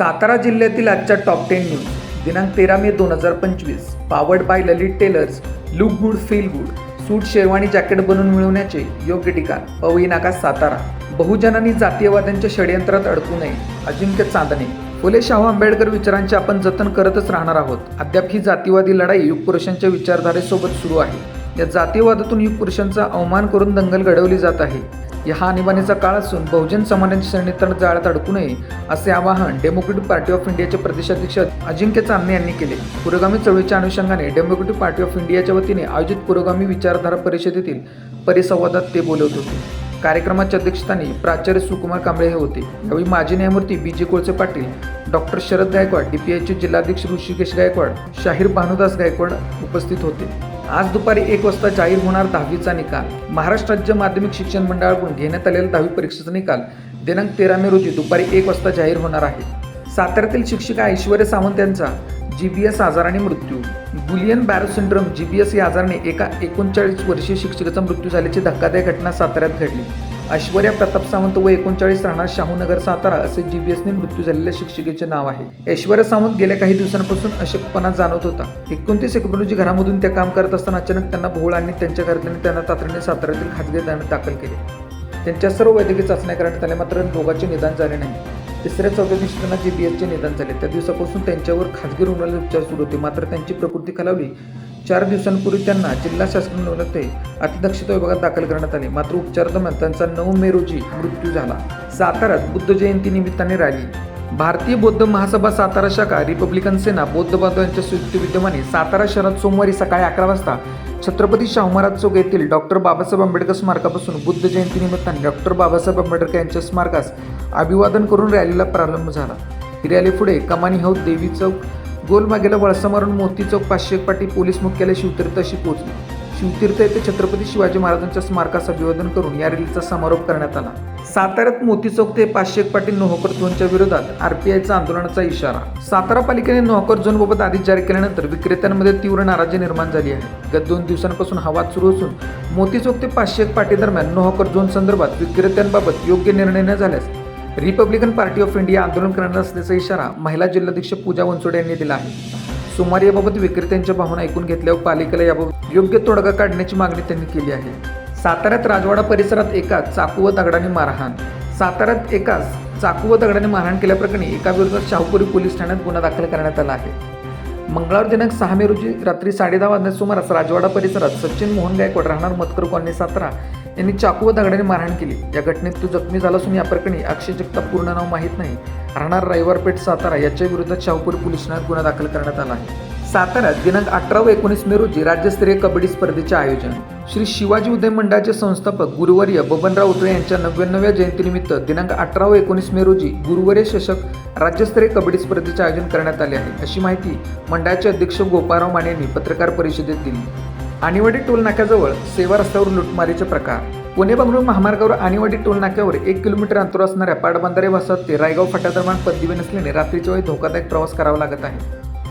सातारा जिल्ह्यातील आजच्या top ten news दिनांक तेरा मे दोन हजार पंचवीस. Powered by Lalit tailors look good feel good suit sherwani jacket बनवून मिळवण्याचे योग्य ठिकाण पवई नाका सातारा. बहुजनांनी जातीयवाद्यांच्या षडयंत्रात अडकू नये अजिंक्य चांदणे. फुले शाहू आंबेडकर विचारांचे आपण जतन करतच राहणार आहोत. अद्याप ही जातीवादी लढाई युगपुरुषांच्या विचारधारेसोबत सुरू आहे. या जातीयवादातून युगपुरुषांचा अवमान करून दंगल घडवली जात आहे. या हा आणीबाणीचा काळ असून बहुजन समानांच्या श्रेणी तर जाळ्यात अडकू नये असे आवाहन डेमोक्रेटिक पार्टी ऑफ इंडियाचे प्रदेशाध्यक्ष अजिंक्य चांदणे यांनी केले. पुरोगामी चळवळीच्या अनुषंगाने डेमोक्रेटिक पार्टी ऑफ इंडियाच्या वतीने आयोजित पुरोगामी विचारधारा परिषदेतील परिसंवादात ते बोलत होते. कार्यक्रमाच्या अध्यक्षस्थानी प्राचार्य सुकुमार कांबळे हे होते. यावेळी माजी न्यायमूर्ती B J Kolse Patil doctor Sharad Gaikwad डीपीआयचे जिल्हाध्यक्ष ऋषिकेश गायकवाड शाहीर भानुदास गायकवाड उपस्थित होते. आज दुपारी एक वाजता जाहीर होणार दहावीचा निकाल. महाराष्ट्र राज्य माध्यमिक शिक्षण मंडळाकडून घेण्यात आलेला दहावी परीक्षेचा निकाल दिनांक तेरा मे रोजी दुपारी एक वाजता जाहीर होणार आहे. साताऱ्यातील शिक्षिका ऐश्वर्या सावंत यांचा जी बी एस आजाराने मृत्यू. Guillain Barre syndrome G B S या आजाराने एका एकोणचाळीस वर्षीय शिक्षिकेचा मृत्यू झाल्याची धक्कादायक घटना साताऱ्यात घडली. ऐश्वर्या प्रताप सावंत व एकोणचाळीस राहणार शाहूनगर सातारा असे जी बी एसने मृत्यू झालेल्या शिक्षिकेचे नाव आहे. ऐश्वर्या सावंत गेल्या काही दिवसांपासून अशक्तपणा जाणवत होता. एकोणतीस एप्रिल रोजी घरामधून त्या काम करत असताना अचानक त्यांना भोळ आणि त्यांच्या घरातल्याने त्यांना तातडीने साताऱ्यातील खाजगी दवाखान्यात दाखल केले. त्यांच्या सर्व वैद्यकीय चाचण्या करण्यात आल्या मात्र दोघांचे निदान झाले नाही. तिसऱ्या चौथ्या दिवशी त्यांना जी बी एसचे निदान झाले. त्या दिवसापासून त्यांच्यावर खाजगी रुग्णालयात उपचार सुरू होते. मात्र त्यांची प्रकृती खालावली. चार दिवसांपूर्वी त्यांना जिल्हा शासन ते अतिदक्षता विभागात दाखल करण्यात आले. मात्र उपचारादरम्यान त्यांचा नऊ मे रोजी मृत्यू झाला. साताऱ्यात बुद्ध जयंती निमित्ताने रॅली. भारतीय बौद्ध महासभा सातारा शाखा रिपब्लिकन सेना बौद्ध बांधवांच्या संयुक्त विद्यमाने सातारा शहरात सोमवारी सकाळी अकरा वाजता छत्रपती शाहू महाराज चौक येथील डॉक्टर बाबासाहेब आंबेडकर स्मारकापासून बुद्ध जयंती निमित्ताने डॉक्टर बाबासाहेब आंबेडकर यांच्या स्मारकास अभिवादन करून रॅलीला प्रारंभ झाला. ही रॅली पुढे कमानी हौद देवी चौक गोलमागेला वळसा मारून मोती चौक पाचशे पाटी पोलीस मुख्यालय शिवतीर्थ अशी पोहोचली शिवतीर्थ येथे छत्रपती शिवाजी महाराजांच्या स्मारकास अभिवादन करून या रॅलीचा समारोप करण्यात आला. साताऱ्यात मोती चौक ते पाचशे पाटील नोहकर झोनच्या विरोधात आरपीआयचा आंदोलनाचा इशारा. सातारा पालिकेने नोहकर झोनबाबत आदेश जारी केल्यानंतर विक्रेत्यांमध्ये तीव्र नाराजी निर्माण झाली आहे. गत दोन दिवसांपासून हवा सुरू असून मोती चौक ते पाचशे पाटी दरम्यान नोहकर झोन संदर्भात विक्रेत्यांबाबत योग्य निर्णय न झाल्यास रिपब्लिकन पार्टी ऑफ इंडिया आंदोलन करणार असल्याचा इशारा महिला जिल्हाध्यक्ष पूजा वनसोडे यांनी दिला आहे. सोमवारी याबाबत विक्रेत्यांच्या भावना ऐकून घेतल्यावर पालिकेला याबाबत योग्य तोडगा काढण्याची मागणी त्यांनी केली आहे. साताऱ्यात राजवाडा परिसरात एका चाकू व दगडाने मारहाण. साताऱ्यात एकाच चाकू व दगडाने मारहाण केल्याप्रकरणी एका विरोधात शाहूपुरी पोलीस ठाण्यात गुन्हा दाखल करण्यात आला आहे. मंगळवार दिनांक सहा मे रोजी रात्री साडेदहा वाजण्यास सुमारास राजवाडा परिसरात सचिन मोहन गायकवाड राहणार मतकर कॉलनी सातारा यांनी चाकू व दगडाने मारहाण केली. या घटनेत तो जखमी झाला असून या प्रकरणी अक्षय जगताप पूर्ण नाव माहीत नाही. राहणार रविवारपेठ सातारा याच्या विरोधात शाहूपुरी पोलीस ठाण्यात गुन्हा दाखल करण्यात आला आहे. साताऱ्यात दिनांक अठरा व एकोणीस मे रोजी राज्यस्तरीय कबड्डी स्पर्धेचे आयोजन. श्री शिवाजी उदय मंडळाचे संस्थापक गुरुवर्य बबनराव उतळे यांच्या नव्याण्णव्या जयंतीनिमित्त दिनांक अठरा व एकोणीस मे रोजी गुरुवर्य चषक राज्यस्तरीय कबड्डी स्पर्धेचे आयोजन करण्यात आले आहे. अशी माहिती मंडळाचे अध्यक्ष गोपाराव माने यांनी पत्रकार परिषदेत दिली. आणिवडी टोल नाक्याजवळ सेवा रस्त्यावर लुटमारीचे प्रकार. पुणे बंगळुरू महामार्गावर आणीवडी टोल नाक्यावर एक किलोमीटर अंतर असणाऱ्या पाटबंधारे वसाहत ते रायगाव फाट्यादरम्यान पदवी नसल्याने रात्रीच्या वेळी धोकादायक प्रवास करावा लागत आहे.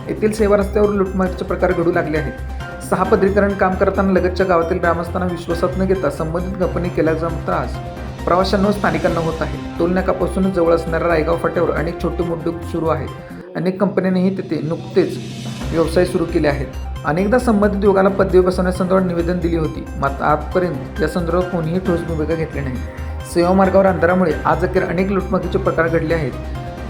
येथील सेवा रस्त्यावर लुटमारीचे प्रकार घडू लागले आहेत. सहा पदरीकरण काम करताना लगतच्या गावातील ग्रामस्थांना विश्वासात न घेता संबंधित कंपनी केल्याचा त्रास प्रवाशांना स्थानिकांना होत आहे. टोलनाकापासून जवळ असणाऱ्या रायगाव फाट्यावर अनेक छोटे मोठे उद्योग सुरू आहेत. अनेक कंपन्यांनीही तिथे नुकतेच व्यवसाय सुरू केले आहेत. अनेकदा संबंधित योगाला पदवी बसवण्यासंदर्भात निवेदन दिली होती. मात्र आजपर्यंत या संदर्भात कोणीही ठोस भूमिका घेतली नाही. सेवा मार्गावर अंधारामुळे आज अखेर अनेक लुटमाकीचे प्रकार घडले आहेत.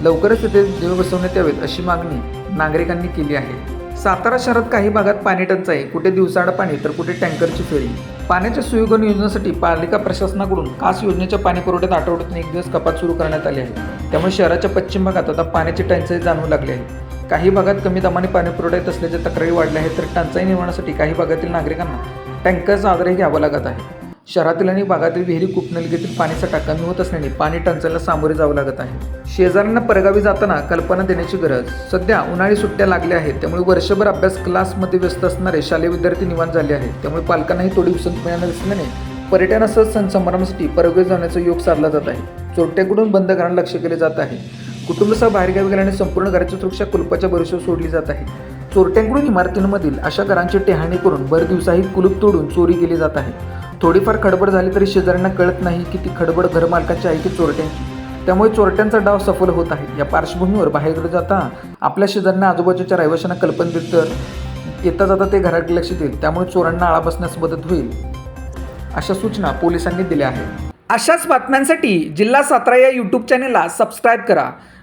लवकरच तिथे देव बसवण्यात यावेत अशी मागणी नागरिकांनी केली आहे. सातारा शहरात काही भागात पाणी टंचाई कुठे दिवसाआड पाणी तर कुठे टँकरची फेरी. पाण्याच्या सुयोग्य योजनेसाठी पालिका प्रशासनाकडून कास योजनेच्या पाणी पुरवठ्यात आठवड्यातून एक दिवस कपात सुरू करण्यात आली आहे. त्यामुळे शहराच्या पश्चिम भागात आता पाण्याची टंचाई जाणवू लागली आहे. काही भागात कमी दामाने पाणी पुरवठा येत असल्याच्या तक्रारी वाढल्या आहेत तर टंचाई निर्माणासाठी काही भागातील नागरिकांना टँकरचा आधारही घ्यावा लागत आहे. शहरातील आणि भागातील विहिरी कूपनलिकेतील पाणीसाठा कमी होत असल्याने पाणी टंचाईला सामोरे जावं लागत आहे. शेजाऱ्यांना परगावी जाताना कल्पना देण्याची गरज. सध्या उन्हाळी सुट्ट्या लागल्या आहेत त्यामुळे वर्षभर अभ्यास क्लासमध्ये व्यस्त असणारे शालेय विद्यार्थी निवांत झाले आहेत. त्यामुळे पालकांनाही थोडी उसंत मिळणार असल्याने पर्यटनासह सण समारंभासाठी परगावी जाण्याचा योग साधला जात आहे. चोरट्याकडून बंद घरांना लक्ष केले जात आहे. कुटुंबसह बाहेरगावी गेल्याने संपूर्ण घराची सुरक्षा कुलपाच्या भरोश्यावर सोडली जात आहे. चोरट्यांकडून इमारतींमधील अशा घरांची टेहाणी करून भर दिवसाही कुलूप तोडून चोरी केली जात आहे. थोडीफार खडबड झाली तरी शेजाऱ्यांना कळत नाही की ती खडबड घरमालकाची आहे की चोरट्यांची. त्यामुळे चोरट्यांचा डाव सफल होत आहे. या पार्श्वभूमीवर बाहेरकडे जाता आपल्या शेजाऱ्यांना आजूबाजूच्या रहिवाशांना कल्पना देत तर येता जाता ते घराकडे लक्ष देईल. त्यामुळे चोरांना आळा बसण्यास मदत होईल अशा सूचना पोलिसांनी दिल्या आहेत. अशाच बातम्यांसाठी जिल्हा सातारा या यूट्यूब चॅनेलला सबस्क्राईब करा.